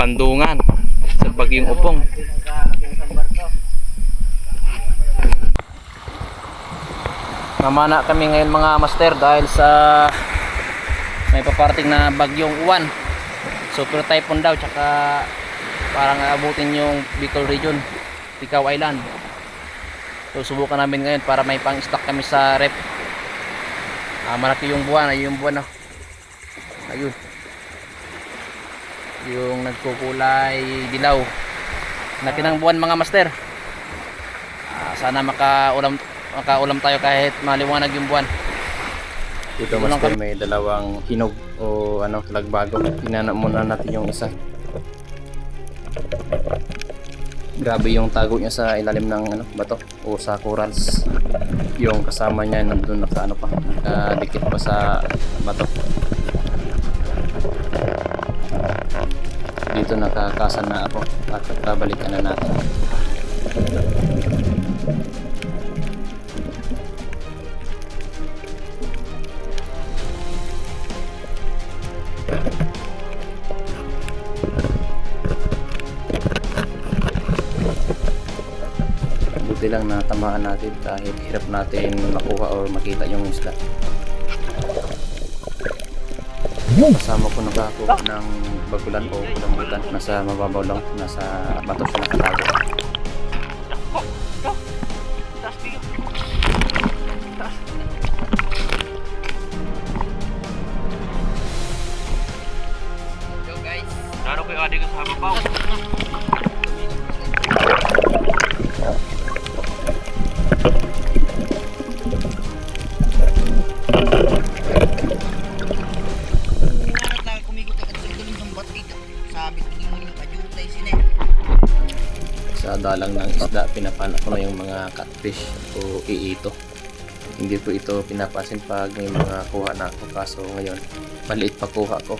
pandungan sa bagyong upong. Mamana kami ngayon mga master dahil sa may paparating na bagyong uwan. Super typhoon daw tsaka parang abutin yung Bicol region, Ticao Island. So subukan namin ngayon para may pang-stock kami sa rep. Ah, malaki yung buwan, ayun yung buwan na. Ayun. Yung nagkukulay dilaw. Laki ng buwan mga master. Ah, sana makaulam makaulam tayo kahit maliwanag yung buwan. Dito Ito master master may dalawang hinog o ano lagbago. Hinanap muna natin yung isa. Grabe yung tago niya sa ilalim ng ano, bato o sa corals. Yung kasama niya nandun naka ano pa, nakadikit pa sa bato. Dito nakakasan na ako at babalikan na natin. Buti lang na tamaan natin kahit hirap natin makuha o makita yung isda. Kasama ko nakakuha ng bagulan o kulambutan. Nasa mababaw lang, nasa bato siya nakatago. Catfish o iito. Hindi ko ito pinapasin pag may mga kuha na ako kaso ngayon maliit pa kuha ko.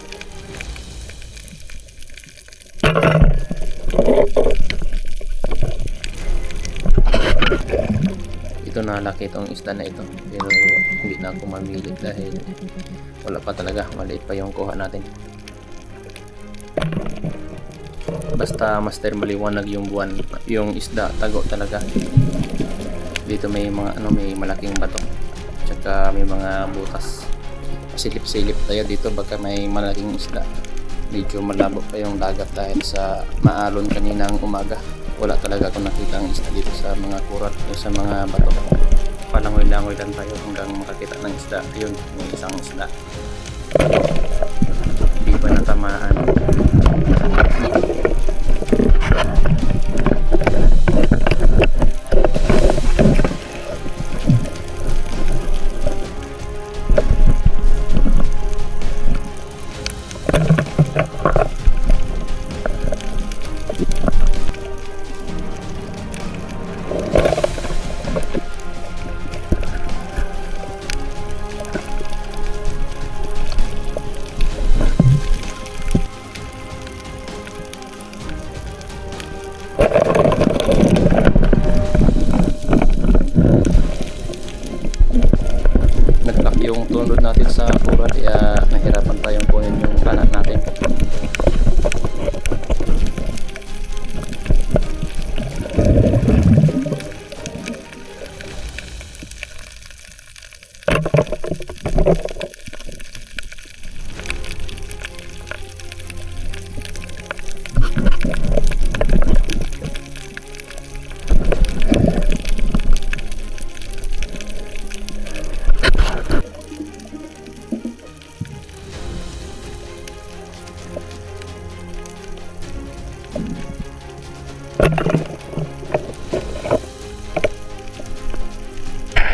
Ito na laki itong isda na ito pero hindi na ako mamili dahil wala pa talaga maliit pa yung kuha natin. Basta master maliwanag yung buwan, yung isda tago talaga. Dito may mga ano may malaking bato. Tsaka may mga butas. Silip-silip tayo dito baka may malaking isda. Medyo malabo pa yung dagat dahil sa maalon kaninang umaga. Wala talaga akong nakita ang isda dito sa mga kurat o sa mga bato. Palangoy-langoy lang tayo hanggang makakita ng isda. Ayun, may isang isda. Hindi pa natamaan.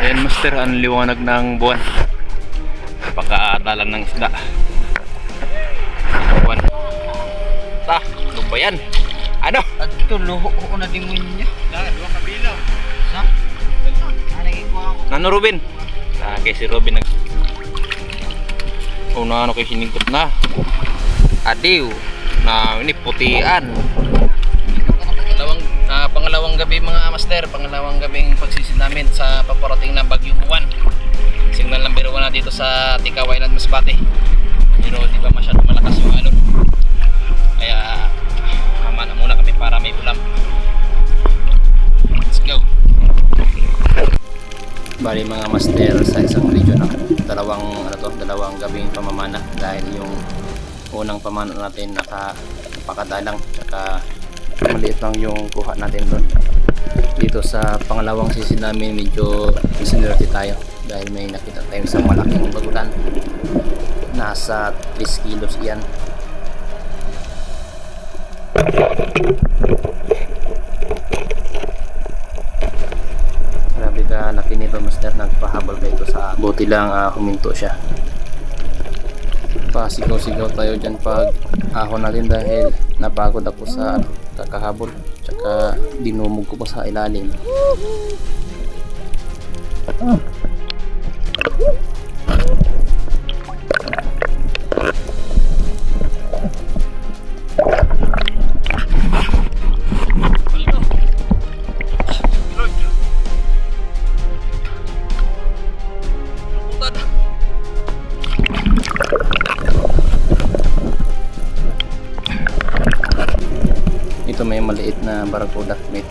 Ayan master, ang liwanag ng buwan. Pakaatalan ng isda. Buwan. Ta, ano ba yan? Ano? At ito, luho ko na din mo niya. Dahil, luha kabilaw. Sa? Nano Ruben? Ah, kay si Robin nag... Una ano kay siningkot na. Adiw. na ini putian. Pangalawang, gabi mga master, pangalawang gabing pagsisid namin sa paparating na Bagyo Buwan. Signal number 1 na dito sa Tikaw Island, Masbate. Pero di ba masyado malakas yung alon. Kaya mama na muna kami para may ulam. Let's go. Bali mga master sa isang region ako. Dalawang ano to, dalawang gabing pamamana dahil yung unang pamana natin naka napakadalang tsaka maliit lang yung kuha natin doon. Dito sa pangalawang sisi namin medyo sinurti tayo dahil may nakita tayo sa malaking bagulan. Nasa 3 kilos yan. Grabe ka laki nito master nagpahabol ka ito sa buti lang ah, huminto siya pasigaw-sigaw tayo dyan pag ahon natin dahil napagod ako sa ano, kakahabol tsaka dinumog ko pa sa ilalim. Ito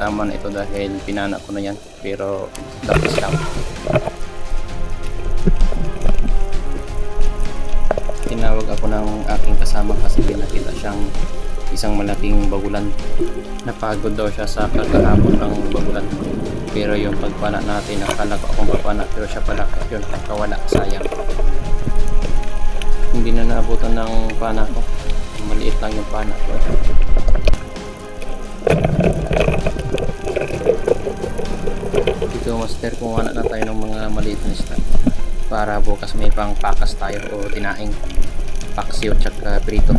tama na ito dahil pinana ko na yan pero dapis lang. Tinawag ako ng aking kasama kasi pinakita siyang isang malaking bagulan. Napagod daw siya sa kakahabol ng bagulan. Pero yung pagpana natin akala ko akong papana pero siya pala yun nakawala sayang. Hindi na naabutan ng pana ko. Maliit lang yung pana ko master kung na tayo ng mga maliit na isda para bukas may pang pakas tayo o tinaing paksiw tsaka prito.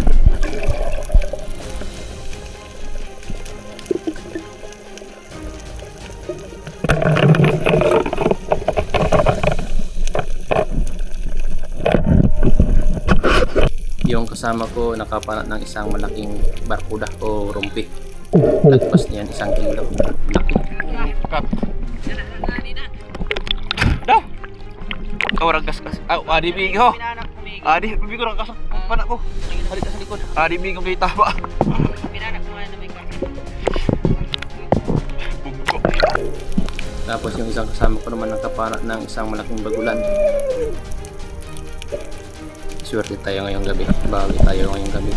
Yung kasama ko nakapana ng isang malaking barkuda o rumpi. Lagpas niyan isang kilo. Laki. Cut. Daw. Kawarag gas-gas. Ah, adi big ho. Pinanak kumigil. Adi, bibig ko lang kasang pana ko. Ka sa likod. Adi big ang kita ba? Pinanak mo na may. Bugko. Tapos yung isang kasama ko naman nakapana ng isang malaking bagulan. Swerte tayo ngayong gabi. Bawi tayo ngayong gabi.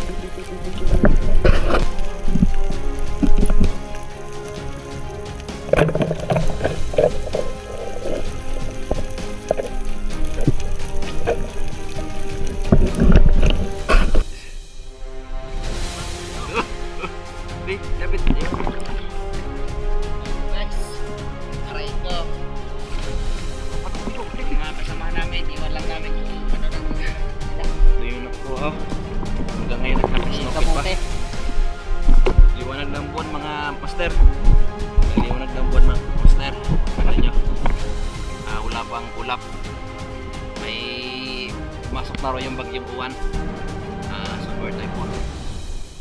Uwan. Ah, super typhoon.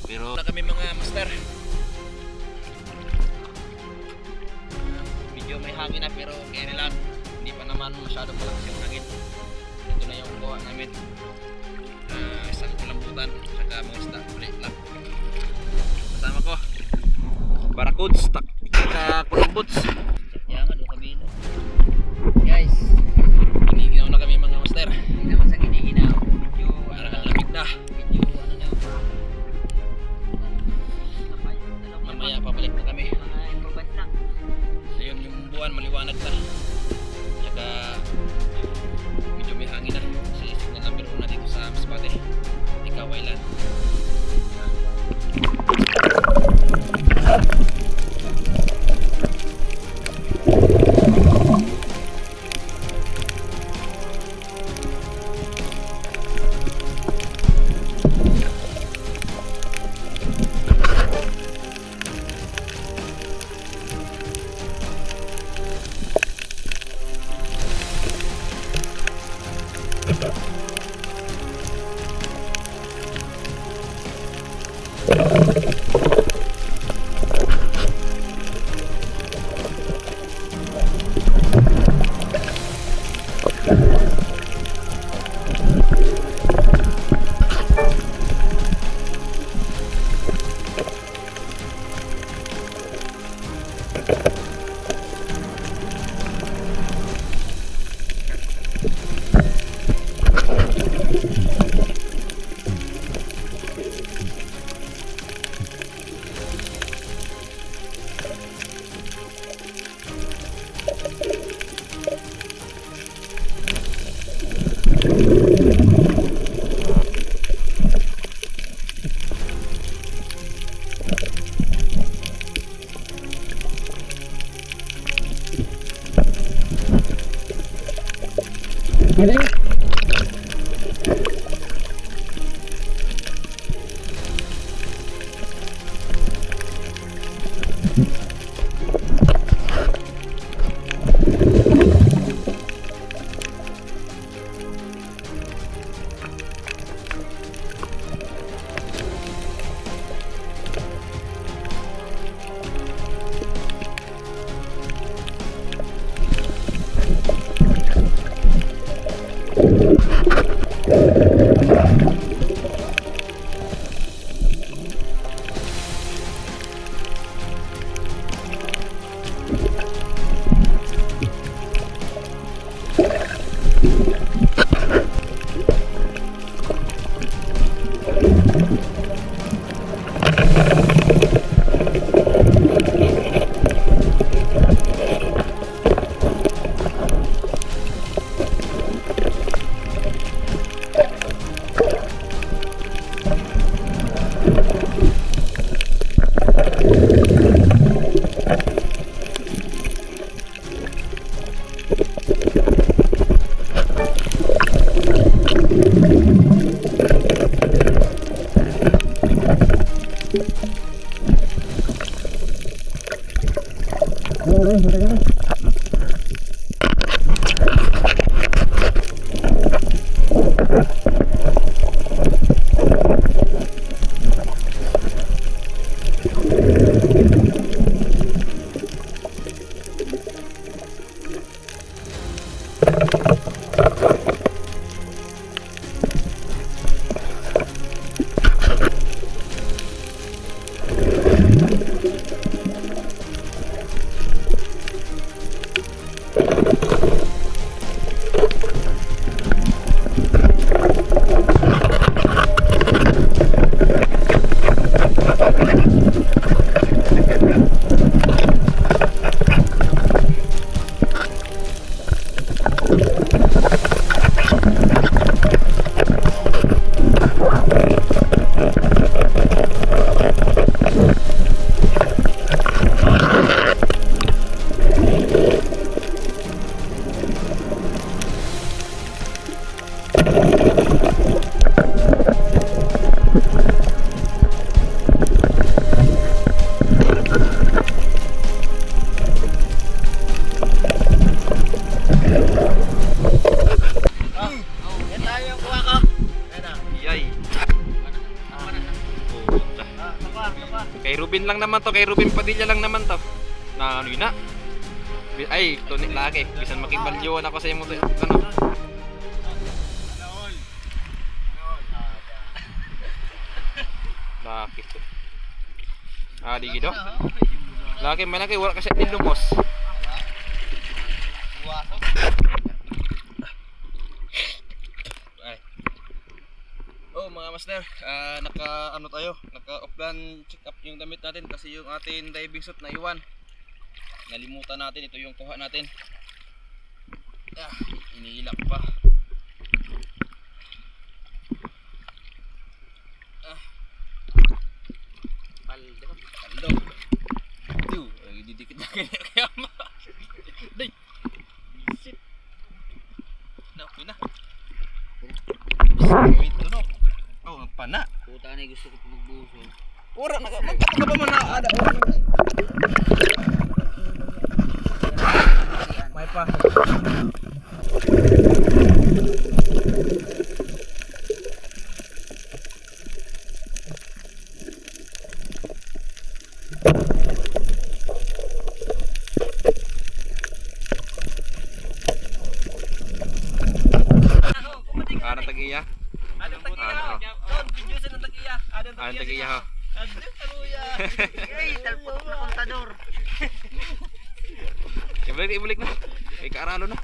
Pero na kami mga master. Ah, medyo may hangin na pero kaya lang. Hindi pa naman masyado malakas yung hangin. Ito na yung gawa namin. Ah, isang kulambutan. Tsaka mga isda. Ulit lang. Kasama ko. Barakuds, tak kulambuts. Ready? Naman to, kay Ruben Padilla lang naman to. Na ano yun na? Ay, to ni laki. Bisan makibalyoan ako sa imo to. Ano? Laki to. Ah, di gido. Laki malaki wala kasi nilumos. Ay. Oh, mga master, ah, naka ano tayo, naka offline check up yung damit natin kasi yung ating diving suit na iwan. Nalimutan natin ito yung kuha natin. Ah, iniilak pa. Ah. Paldo, paldo. Ito, ay didikit na kaya kaya ma. Day. Shit. Naku na. Wait, ano? Oh, pana. Puta na gusto ko. Ora na magkato ka ba man na ada May pa. Ano tagiya? Ano tagiya? Ano tagiya? Ano tagiya? ho? Ay, talpot na kontador. Ibalik, ibalik na. May kaaralo na.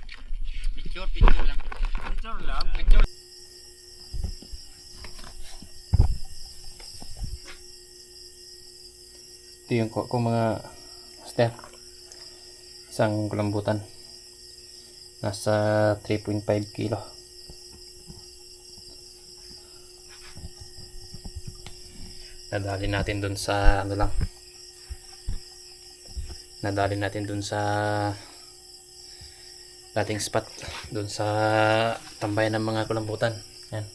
Picture, picture lang. Picture lang. Picture. Ito yung ko mga master. Isang kulambutan. Nasa 3.5 kilo. Nadali natin dun sa ano lang. Nadali natin dun sa dating spot. Dun sa tambayan ng mga kulambutan. Yan.